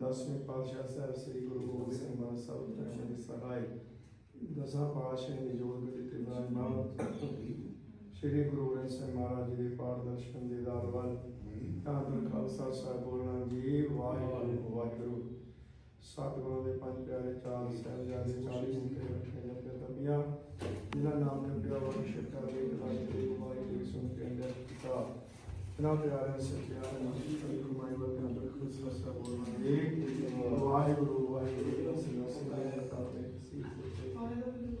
دسویں پاتشاہ صاحب شری گرو ਦਸਾਂ ਪਾਤਸ਼ਾਹ ਦੀ ਜੋੜ ਵਿੱਚ ਤੇ ਬਾਦ ਸ਼੍ਰੀ ਗੁਰੂ ਗ੍ਰੰਥ ਸਾਹਿਬ ਮਹਾਰਾਜ ਜੀ ਦੇ ਪਾਠ ਦੇ ਦਾਰ ਵੱਲ ਕਾਦਰ ਖਾਲਸਾ ਸਾਹਿਬ ਬੋਲਣਾ, ਜੀ ਵਾਹਿਗੁਰੂ ਵਾਹਿਗੁਰੂ। ਸਤਿਗੁਰੂ ਦੇ ਪੰਜ ਪਿਆਰੇ, ਚਾਰ ਸਾਹਿਬਜ਼ਾਦੇ 40 ਮੁਕਤੇ ਰੱਖੇ ਜਪੇ ਤਬੀਆਂ ਜਿਨ੍ਹਾਂ ਨਾਮ ਨੇ ਪਿਆ ਵਰ ਦੇ ਕਲਾ ਦੇ ਵਾਹਿਗੁਰੂ ਦੀ ਸੁਣ ਕੇ ਅੰਦਰ ਕੀਤਾ। ਇਹਨਾਂ ਪਿਆਰੇ ਸਤਿਆਰੇ ਨਾਮ ਦੀ ਕਮਾਈ ਵਰ ਕੇ ਅੰਦਰ ਖਾਲਸਾ ਸਾਹਿਬ ਬੋਲਣਾ, ਜੀ ਵਾਹਿਗੁਰੂ ਵਾਹਿਗੁਰੂ। ਸਿਨਾ ਸਿਨਾ ਕਰਦੇ ਸੀ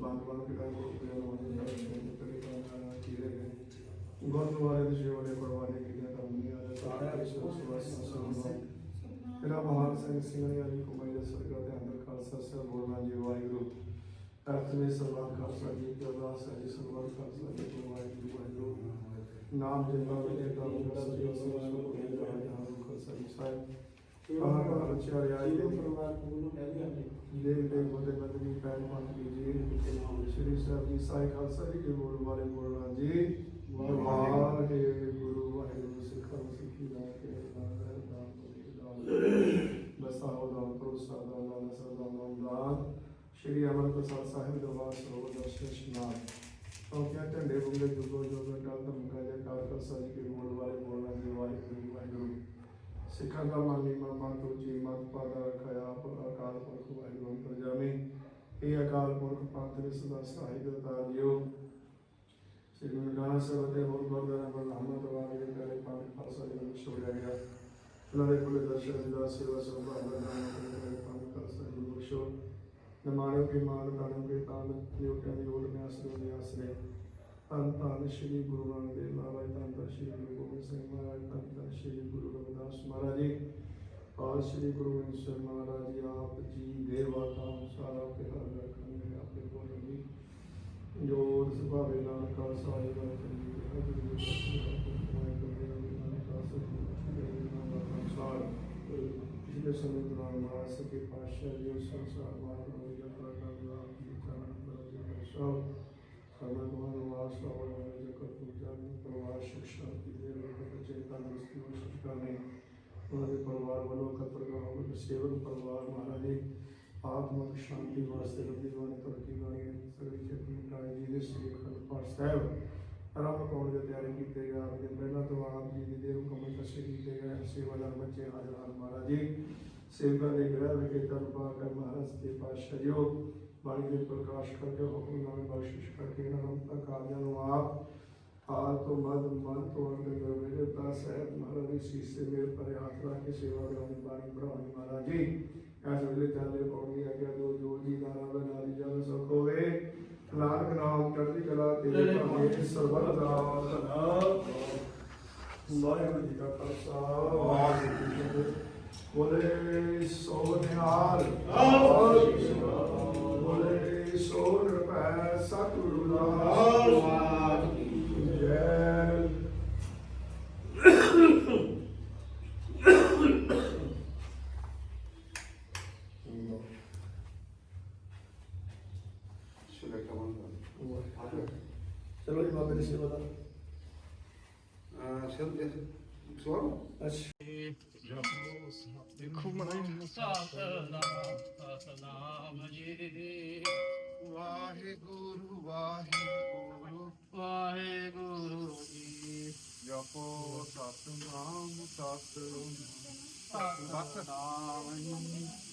ਬੰਦ ਬੰਦ ਪਿਤਾ ਕੋ ਪਿਆਰ ਹੋਣੇ ਦਾ ਸ਼ਬਦ ਕਰੇ ਕਾ ਕੀਰੇ ਗਏ ਗੁਰਦੁਆਰੇ ਦੇ ਸੇਵਾ ਦੇ ਪਰਵਾਨੇ ਕੀਤੀਆਂ ਕਰਨੀਆਂ ਨੇ ਸਾਰੇ ਕ੍ਰਿਸ਼ਨ ਸੁਵਾਸ ਸੰਸਾਰ ਤੇਰਾ ਮਹਾਨ ਸਿੰਘ ਸਿੰਘ ਨੇ ਅਲੀ ਕੁਮਾਈ ਦਾ ਸਰਗਾ ਦੇ ਅੰਦਰ ਖਾਲਸਾ ਸਾਹਿਬ ਬੋਲਣਾ ਜੀ ਵਾਹਿਗੁਰੂ ਅਰਥ ਵਿੱਚ ਸਰਬੱਤ ਖਾਲਸਾ ਜੀ ਕੀ ਅਰਦਾਸ ਹੈ ਜੀ ਸਰਬੱਤ ਖਾਲਸਾ ਜੀ ਕੀ ਵਾਹਿਗੁਰੂ ਵਾਹਿਗੁਰੂ ਨਾਮ ਜਿੰਦਾ ਵਿਦੇ ਦਾ ਸ੍ਰੀ ਵਾਹਿਗੁਰੂ ਨੂੰ ਦੇ ਦਾ ਨਾਮ ਖਾਲਸਾ ਜੀ ਸਾਹਿਬ ਆਹ ਕਾ ਬੱਚਾ ਰਿਆਈ ਦੇ ਪਰਿਵਾਰ ਨੂੰ ਕਹਿ لے لے گودے بدنی پیر پان کیجیے شری صاحب جی سائے خالصہ جی کے بول والے بول رہا جی بھگوان ہے گرو واحد سکھا سکھی دار کے دار دار بسا ہو دام پروسا دام دام سر دام دام دام شری امر پرساد صاحب دربار سروور درشن شنان اور کیا ٹنڈے بنگے جو جو جو ڈال دم کا جے کار خالصہ جی کے بول والے بول رہا جی واحد گرو واحد گرو ਸਿੱਖਾਂ ਦਾ ਮਾਨੀ ਮਾਮਾ ਤੋਂ ਜੀ ਮਤ ਪਾਦਾ ਰਖਿਆ ਆਪ ਅਕਾਲ ਪੁਰਖ ਵਾਹਿਗੁਰੂ ਅੰਤਰ ਜਾਮੇ। ਇਹ ਅਕਾਲ ਪੁਰਖ ਪੰਥ ਦੇ ਸਦਾ ਸਹਾਈ ਦਤਾ ਜਿਓ। ਸ੍ਰੀ ਗੁਰੂ ਗ੍ਰੰਥ ਸਾਹਿਬ ਦੇ ਹੋਰ ਗੁਰਦੁਆਰਾ ਬਲ ਹਮਦ ਵਾਲੇ ਦੇ ਕਰੇ ਪੰਥ ਖਾਲਸਾ ਜੀ ਨੂੰ ਛੋੜਿਆ ਗਿਆ ਉਹਨਾਂ ਦੇ ਕੋਲ ਦਰਸ਼ਨ ਦਾ ਸੇਵਾ ਸੰਭਾਲ ਦਾ ਨਾਮ ਕਰੇ ਪੰਥ ਖਾਲਸਾ ਜੀ ਨੂੰ ਬਖਸ਼ੋ। ਨਮਾਣੋ ਕੇ ਮਾਨ ਤਾਣੋ ਕੇ ਤਾਨ ਜੋ ਕੇ ਦੀ ਓਟ ਨੇ ਆਸਰੇ ਦੇ ਆਸਰੇ ਅੰਤਾਨ ਸ਼੍ਰੀ ਗੁਰੂ ਨਾਨਕ ਦੇਵ ਜੀ ਅੰਤਾਨ ਸ਼੍ਰੀ ਗੁਰੂ ਗੋਬਿੰਦ ਸਿੰਘ ਮਹਾਰਾਜ ਅੰਤਾਨ ਸ਼੍ਰੀ ਗੁਰੂ ਰਵਿਦਾਸ ਮਹਾਰਾਜ ਜੀ ਔਰ ਸ਼੍ਰੀ ਗੁਰੂ ਗੋਬਿੰਦ ਸਿੰਘ ਮਹਾਰਾਜ ਜੀ ਆਪ ਜੀ ਦੇਵਾ ਤਾਂ ਸਾਰਾ ਪਿਆਰ ਰੱਖਣ ਦੇ ਆਪਣੇ ਕੋਲ ਵੀ ਜੋ ਸੁਭਾਵੇ ਨਾਲ ਕਾਲ ਸਾਰੇ ਦਾ ਚੰਗੀ ਹੈ ਜੀ ਸਾਰੇ ਕੋਲ ਵੀ ਨਾਲ ਕਾਲ ਸਾਰੇ ਦਾ ਚੰਗੀ ਹੈ ਜੀ ਸਾਰੇ ਕੋਲ ਵੀ ਨਾਲ ਕਾਲ ਸਾਰੇ ਦਾ ਚੰਗੀ ਹੈ ਜੀ ਸਾਰੇ ਕੋਲ ਵੀ ਨਾਲ ਕਾਲ ਸਾਰੇ ਦਾ ਚੰਗੀ ਹੈ ਜੀ ਸਾਰੇ ਕੋਲ ਵੀ ਨਾਲ ਕਾਲ ਸਾਰੇ ਦਾ ਚੰਗੀ ਹੈ ਜੀ ਸਾਰੇ ਕੋਲ ਵੀ ਨਾਲ ਕਾਲ ਸਾਰੇ ਦਾ ਚੰਗੀ ਹੈ ਜੀ ਸਾਰੇ ਕੋਲ ਵੀ ਨਾਲ ਕਾਲ ਸ ਤੰਦਰੁਸਤੀ ਨੂੰ ਨੇ ਉਹਨਾਂ ਦੇ ਪਰਿਵਾਰ ਵੱਲੋਂ ਕਤਰ ਗਾਉਂ ਸੇਵਕ ਪਰਿਵਾਰ ਮਹਾਰਾਜ ਜੀ ਆਤਮਿਕ ਸ਼ਾਂਤੀ ਵਾਸਤੇ ਰੱਬੀ ਬਾਣੀ ਤਰੱਕੀ ਬਾਣੀ ਸਗਲੀ ਚੇਤਨ ਕਾਲੀ ਜੀ ਦੇ ਸ੍ਰੀ ਅਖੰਡ ਪਾਠ ਸਾਹਿਬ, ਆਰੰਭ ਕੌਣ ਦੇ ਤਿਆਰੀ ਕੀਤੇ ਗਏ ਆਪ ਦੇ ਪਹਿਲਾਂ ਤੋਂ ਆਪ ਜੀ ਦੀ ਦੇਹ ਮੁਕੰਮਲ ਕੀਤੇ ਗਏ ਸੇਵਾਦਾਰ ਬੱਚੇ ਹਾਜ਼ਰ ਹਨ ਮਹਾਰਾਜ ਜੀ। ਸੇਵਕਾਂ ਦੇ ਗ੍ਰਹਿ ਵਿਖੇ ਤਨ ਕਰ ਮਹਾਰਾਜ ਦੇ ਪਾਤਸ਼ਾਹ ਜੀਓ ਬਾਣੀ ਦੇ ਪ੍ਰਕਾਸ਼ ਕਰਕੇ, ਹੁਕਮ ਨਾਲ ਬਖਸ਼ਿਸ਼ ਕਰਕੇ, ਇਹਨਾਂ ਨੂੰ ਕਾਰਜਾਂ ਨੂੰ ਆਪ ਹਾਲ ਤੋਂ ਮਦ ਮਨ ਤੋਂ ਅੰਤ ਦਰਵੇਲੇ ਦਾ ਸਾਹਿਬ ਮਹਾਰਾਜ ਦੀ ਸੀਸ ਤੇ ਮੇਰੇ ਪਰੇ ਹੱਥ ਰੱਖ ਕੇ ਸੇਵਾ ਕਰਾਉਣੀ ਬਾਣੀ ਪੜਾਉਣੀ ਮਹਾਰਾਜ ਜੀ। ਇਸ ਵੇਲੇ ਚਾਲੇ ਪਾਉਣੀ ਆ ਗਿਆ ਦੋ ਜੋ ਜੀ ਦਾ ਨਾਮ ਨਾਲੀ ਜਨ ਸੁਖ ਹੋਵੇ ਨਾਨਕ ਨਾਮ ਚੜ੍ਹਦੀ ਕਲਾ ਤੇਰੇ ਭਾਵੇਂ ਸਰਬਤ ਦਾ ਧਨਾ ਵਾਹਿਗੁਰੂ ਜੀ ਕਾ ਖਾਲਸਾ ਵਾਹਿਗੁਰੂ ਜੀ ਕੀ ਫਤਿਹ। ਬੋਲੇ ਸੋ ਨਿਹਾਲ ਬੋਲੇ ਸੋ ਰੁਪੈ ਸਤਿਗੁਰੂ ਦਾ ਜੈ ਚਲੋ ਜੀ ਬਾਬੇ ਦੀ ਸੇਵਾ ਦਾ ਅੱਛਾ ਦੇਖੋ ਮਣਾ ਸਤਨਾਮ ਸਤਨਾਮ ਜੀ ਵਾਹਿਗੁਰੂ ਵਾਹਿਗੁਰੂ ਵਾਹਿਗੁਰੂ ਜੀ ਜਪੋ ਸਤਨਾਮ ਸਤਨਾਮ ਸਤਨਾਮ ਜੀ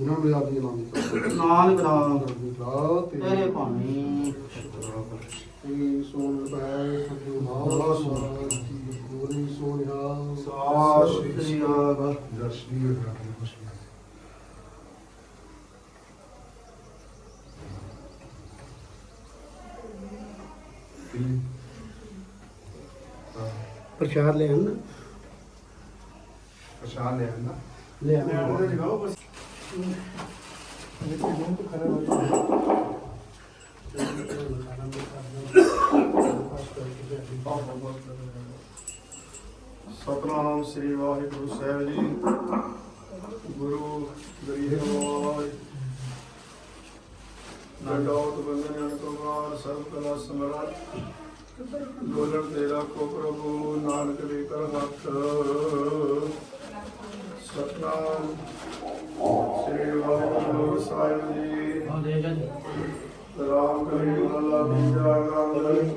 ਜਿਨ੍ਹਾਂ ਨੇ ਆਪ ਜੀ ਨਾਮ ਦਿੱਤਾ ਨਾਨਕ ਨਾਮ ਗੁਰਦਾ ਤੇਰੇ ਭਾਣੀ। ਇਹ ਸੋਨ ਪੈ ਸਤਿ ਨਾਮ ਗੋਰੀ ਸੋਨਿਆ ਸ੍ਰੀ ਅਕਾਲ। ਜੈ ਸ਼੍ਰੀ ਰਾਮ ਪ੍ਰਸ਼ਾਦ ਲੈ ਲੈ ਲੈ ਲੈ ਸਤਨਾਮ ਸ੍ਰੀ ਵਾਹਿਗੁਰੂ ਸਾਹਿਬ ਜੀ। ਗੁਰੂ ਗਰੀਬ ਨਵਾਜ ਬੰਦਨ ਅਨਕਮਾਰ ਸਰਬ ਕਲਾ ਸਮਰਨ ਲੋਲਣ ਤੇਰਾ ਕੋ ਪ੍ਰਭੂ ਨਾਨਕ ਦੇ ਕਰ ਹੱਥ। ਸਤਨਾਮ। ਸ੍ਰੀ ਵਾਹਿਗੁਰੂ ਸਾਹਿਬ ਜੀ ਰਾਮ ਕਰੀ ਮਹਲਾ ਪੂਜਾ ਗੰਗ